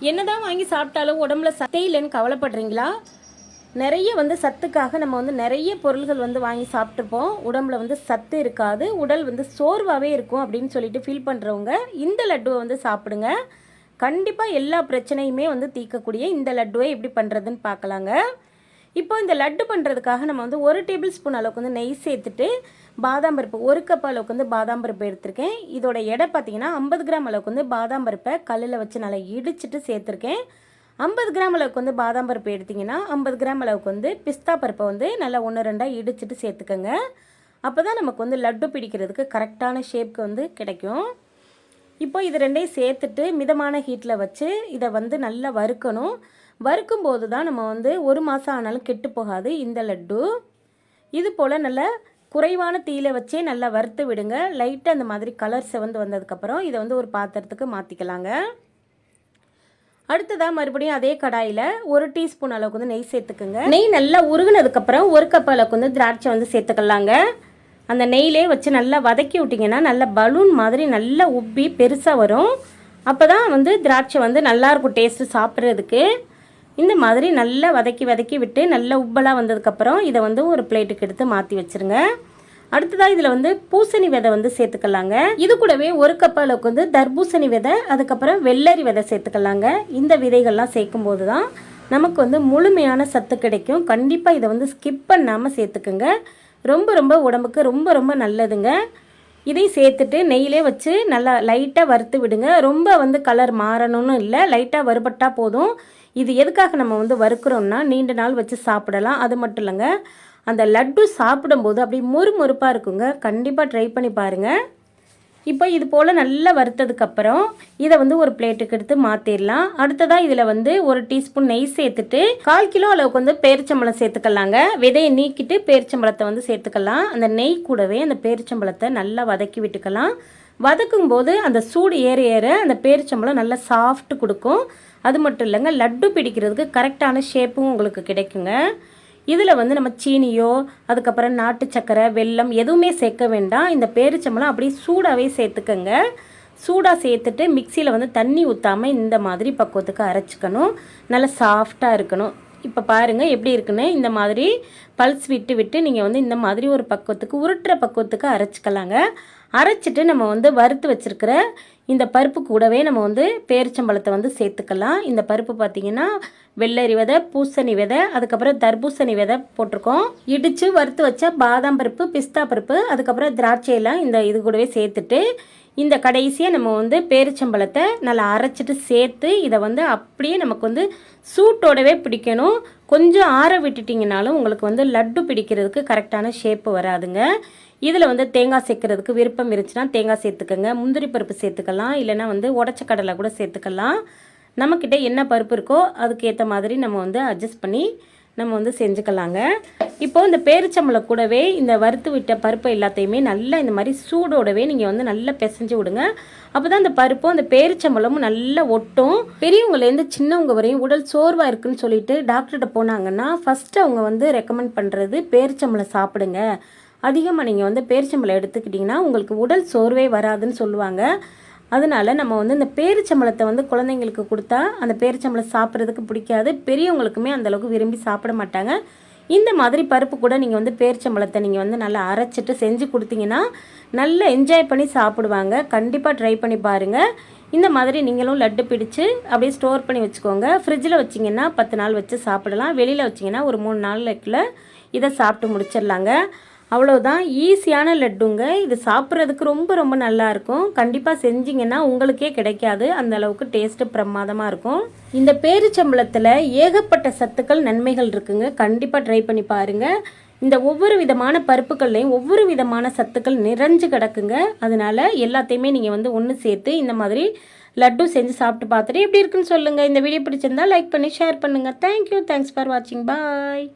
என்னதான் வாங்கி சாப்பிட்டாலும் உடம்புல சத்தே இல்லைன்னு கவலைப்படுறீங்களா? நிறைய வந்து சத்துக்காக நம்ம வந்து நிறைய பொருள்கள் வந்து வாங்கி சாப்பிட்டுப்போம். உடம்புல வந்து சத்து இருக்காது உடல் வந்து சோர்வாகவே இருக்கும் அப்படின்னு சொல்லிட்டு ஃபீல் பண்ணுறவங்க இந்த லட்டுவை வந்து சாப்பிடுங்க. கண்டிப்பாக எல்லா பிரச்சனையுமே வந்து தீர்க்கக்கூடிய இந்த லட்டுவை எப்படி பண்ணுறதுன்னு பார்க்கலாங்க. இப்போ இந்த லட்டு பண்ணுறதுக்காக நம்ம வந்து ஒரு டேபிள் ஸ்பூன் அளவுக்கு வந்து நெய் சேர்த்துட்டு பாதாம் பருப்பு ஒரு கப் அளவுக்கு வந்து பாதாம் பருப்பு எடுத்திருக்கேன். இதோட எடை பார்த்தீங்கன்னா ஐம்பது கிராம் அளவுக்கு வந்து பாதாம் பருப்பை கல்லில் வச்சு நல்லா இடிச்சிட்டு சேர்த்துருக்கேன். ஐம்பது கிராம் அளவுக்கு வந்து பாதாம் பருப்பு எடுத்திங்கன்னா ஐம்பது கிராம் அளவுக்கு வந்து பிஸ்தா பருப்பை வந்து நல்லா ஒன்று ரெண்டாக இடிச்சிட்டு சேர்த்துக்கோங்க. அப்போ தான் நமக்கு வந்து லட்டு பிடிக்கிறதுக்கு கரெக்டான ஷேப்க்கு வந்து கிடைக்கும். இப்போ இது ரெண்டையும் சேர்த்துட்டு மிதமான ஹீட்டில் வச்சு இதை வந்து நல்லா வறுக்கணும். வறுக்கும் போது தான் நம்ம வந்து ஒரு மாதம் ஆனாலும் கெட்டு போகாது. இந்த லட்டு. இது போல் நல்லா குறைவான தீயில வச்சே நல்லா வறுத்து விடுங்க. லைட்டாக அந்த மாதிரி கலர் செவந்து வந்ததுக்கப்புறம் இதை வந்து ஒரு பாத்திரத்துக்கு மாற்றிக்கலாங்க அடுத்ததாக மறுபடியும் அதே கடாயில் ஒரு டீஸ்பூன் அளவுக்கு வந்து நெய் சேர்த்துக்குங்க. நெய் நல்லா உருகுனதுக்கப்புறம் ஒரு கப் அளவுக்கு வந்து திராட்சை வந்து சேர்த்துக்கலாங்க. அந்த நெய்லேயே வச்சு நல்லா வதக்கி விட்டிங்கன்னா நல்லா பலூன் மாதிரி நல்லா உப்பி பெருசாக வரும். அப்போ தான் வந்து திராட்சை வந்து நல்லாயிருக்கும் டேஸ்ட்டு சாப்பிட்றதுக்கு. இந்த மாதிரி நல்லா வதக்கி வதக்கி விட்டு நல்லா உப்பலாக வந்ததுக்கப்புறம் இதை வந்து ஒரு பிளேட்டுக்கு எடுத்து மாற்றி வச்சுருங்க. அடுத்ததாக இதில் வந்து பூசணி விதை வந்து சேர்த்துக்கலாங்க. இது கூடவே ஒரு கப் அளவுக்கு வந்து தர்பூசணி விதை அதுக்கப்புறம் வெள்ளரி விதை சேர்த்துக்கலாங்க. இந்த விதைகள்லாம் சேர்க்கும் போது தான் நமக்கு வந்து முழுமையான சத்து கிடைக்கும். கண்டிப்பாக இதை வந்து ஸ்கிப் பண்ணாமல் சேர்த்துக்குங்க. ரொம்ப ரொம்ப உடம்புக்கு ரொம்ப ரொம்ப நல்லதுங்க. இதையும் சேர்த்துட்டு நெய்யிலே வச்சு நல்லா லைட்டாக வறுத்து விடுங்க. ரொம்ப வந்து கலர் மாறணும்னு இல்லை. லைட்டாக வறுபட்டா போதும். இது எதுக்காக நம்ம வந்து வறுக்கிறோம்னா நீண்ட நாள் வச்சு சாப்பிடலாம். அது மட்டும் இல்லைங்க. அந்த லட்டு சாப்பிடும்போது அப்படி மொறுமொறுப்பாக இருக்குங்க. கண்டிப்பாக ட்ரை பண்ணி பாருங்கள் இப்போ இது போல் நல்லா வறுத்ததுக்கப்புறம் இதை வந்து ஒரு பிளேட்டுக்கு எடுத்து மாற்றிடலாம் அடுத்ததாக இதில் வந்து ஒரு டீஸ்பூன் நெய் சேர்த்துட்டு கால் கிலோ அளவுக்கு வந்து பேரிச்சம்பழம் சேர்த்துக்கலாங்க. விதையை நீக்கிட்டு பேரிச்சம்பழத்தை வந்து சேர்த்துக்கலாம். அந்த நெய் கூடவே அந்த பேரிச்சம்பழத்தை நல்லா வதக்கி விட்டுக்கலாம். வதக்கும் போது அந்த சூடு ஏற ஏற அந்த பேரிச்சம்பழம் நல்லா சாஃப்ட் கொடுக்கும். அது மட்டும் இல்லைங்க லட்டு பிடிக்கிறதுக்கு கரெக்டான ஷேப்பும் உங்களுக்கு கிடைக்குங்க. இதில் வந்து நம்ம சீனியோ அதுக்கப்புறம் நாட்டு சக்கரை வெல்லம் எதுவுமே சேர்க்க வேண்டாம். இந்த பேரிச்சம்பழம் அப்படியே சூடாகவே சேர்த்துக்கங்க. சூடாக சேர்த்துட்டு மிக்சியில் வந்து தண்ணி ஊற்றாமல் இந்த மாதிரி பக்குவத்துக்கு அரைச்சிக்கணும். நல்லா சாஃப்டாக இருக்கணும். இப்போ பாருங்கள் எப்படி இருக்குன்னு? இந்த மாதிரி பல்ஸ் விட்டு விட்டு நீங்கள் வந்து இந்த மாதிரி ஒரு பக்குவத்துக்கு உருட்டுற பக்குவத்துக்கு அரைச்சிக்கலாங்க. அரைச்சிட்டு நம்ம வந்து வறுத்து வச்சிருக்கிற இந்த பருப்பு கூடவே நம்ம வந்து பேரிச்சம்பழத்தை வந்து சேர்த்துக்கலாம். இந்த பருப்பு பார்த்தீங்கன்னா வெள்ளரி விதை பூசணி விதை அதுக்கப்புறம் தர்பூசணி விதை போட்டிருக்கோம். இடித்து வறுத்து வச்ச பாதாம் பருப்பு பிஸ்தா பருப்பு அதுக்கப்புறம் திராட்சையெல்லாம் இந்த இது கூடவே சேர்த்துட்டு இந்த கடைசியாக நம்ம வந்து பேரிச்சம்பழத்தை நல்லா அரைச்சிட்டு சேர்த்து இதை வந்து அப்படியே நமக்கு வந்து சூட்டோடவே பிடிக்கணும். கொஞ்சம் ஆற விட்டுட்டிங்கனாலும் உங்களுக்கு வந்து லட்டு பிடிக்கிறதுக்கு கரெக்டான ஷேப்பு வராதுங்க. இதில் வந்து தேங்காய் சேர்க்கறதுக்கு விருப்பம் இருந்துச்சுன்னா தேங்காய் சேர்த்துக்கோங்க. முந்திரி பருப்பு சேர்த்துக்கலாம். இல்லைன்னா வந்து உடச்ச கடலை கூட சேர்த்துக்கலாம். நம்மக்கிட்ட என்ன பருப்பு இருக்கோ அதுக்கேற்ற மாதிரி நம்ம வந்து அட்ஜஸ்ட் பண்ணி நம்ம வந்து செஞ்சுக்கலாங்க. இப்போது இந்த பேரிச்சம்பளை கூடவே இந்த வறுத்து விட்ட பருப்பு எல்லாத்தையுமே நல்லா இந்த மாதிரி சூடோடவே நீங்கள் வந்து நல்லா பிசைஞ்சு விடுங்க. அப்போ தான் அந்த பருப்பும் அந்த பேரிச்சம்பளமும் நல்லா ஒட்டும். பெரியவங்கலேருந்து சின்னவங்க வரையும் உடல் சோர்வாக இருக்குன்னு சொல்லிட்டு டாக்டர்கிட்ட போனாங்கன்னா ஃபஸ்ட்டு அவங்க வந்து ரெக்கமெண்ட் பண்ணுறது பேரிச்சம்பளை சாப்பிடுங்க. அதிகமாக நீங்கள் வந்து பேரிச்சம்பளை எடுத்துக்கிட்டிங்கன்னா உங்களுக்கு உடல் சோர்வே வராதுன்னு சொல்லுவாங்க. அதனால நம்ம வந்து இந்த பேரிச்சம்பளத்தை வந்து குழந்தைங்களுக்கு கொடுத்தா அந்த பேரிச்சம்பளம் சாப்பிட்றதுக்கு பிடிக்காது. பெரியவங்களுக்குமே அந்தளவுக்கு விரும்பி சாப்பிட மாட்டாங்க. இந்த மாதிரி பருப்பு கூட நீங்கள் வந்து பேரிச்சம்பளத்தை நீங்கள் வந்து நல்லா அரைச்சிட்டு செஞ்சு கொடுத்தீங்கன்னா நல்லா என்ஜாய் பண்ணி சாப்பிடுவாங்க. கண்டிப்பாக ட்ரை பண்ணி பாருங்கள் இந்த மாதிரி நீங்களும் லட்டு பிடிச்சு அப்படியே ஸ்டோர் பண்ணி வச்சுக்கோங்க. ஃப்ரிட்ஜில் வச்சிங்கன்னா பத்து நாள் வச்சு சாப்பிடலாம். வெளியில் வச்சிங்கன்னா ஒரு மூணு நாளுக்குள்ள இதை சாப்பிட்டு முடிச்சிடலாங்க. அவ்வளோதான் ஈஸியான லட்டுங்க. இது சாப்பிட்றதுக்கு ரொம்ப ரொம்ப நல்லாயிருக்கும். கண்டிப்பாக செஞ்சீங்கன்னா உங்களுக்கே கிடைக்காது. அந்த அளவுக்கு டேஸ்ட்டு பிரமாதமாக இருக்கும். இந்த பேரிச்சம்பளத்தில் ஏகப்பட்ட சத்துக்கள் நன்மைகள் இருக்குங்க. கண்டிப்பாக ட்ரை பண்ணி பாருங்கள் இந்த ஒவ்வொரு விதமான பருப்புகள்லையும் ஒவ்வொரு விதமான சத்துக்கள் நிறைஞ்சு கிடக்குங்க. அதனால எல்லாத்தையுமே நீங்கள் வந்து ஒன்று சேர்த்து இந்த மாதிரி லட்டு செஞ்சு சாப்பிட்டு பார்த்துட்டு எப்படி இருக்குன்னு சொல்லுங்கள் இந்த வீடியோ பிடிச்சிருந்தா லைக் பண்ணி ஷேர் பண்ணுங்கள் தேங்க்யூ தேங்க்ஸ் ஃபார் வாட்சிங் பாய்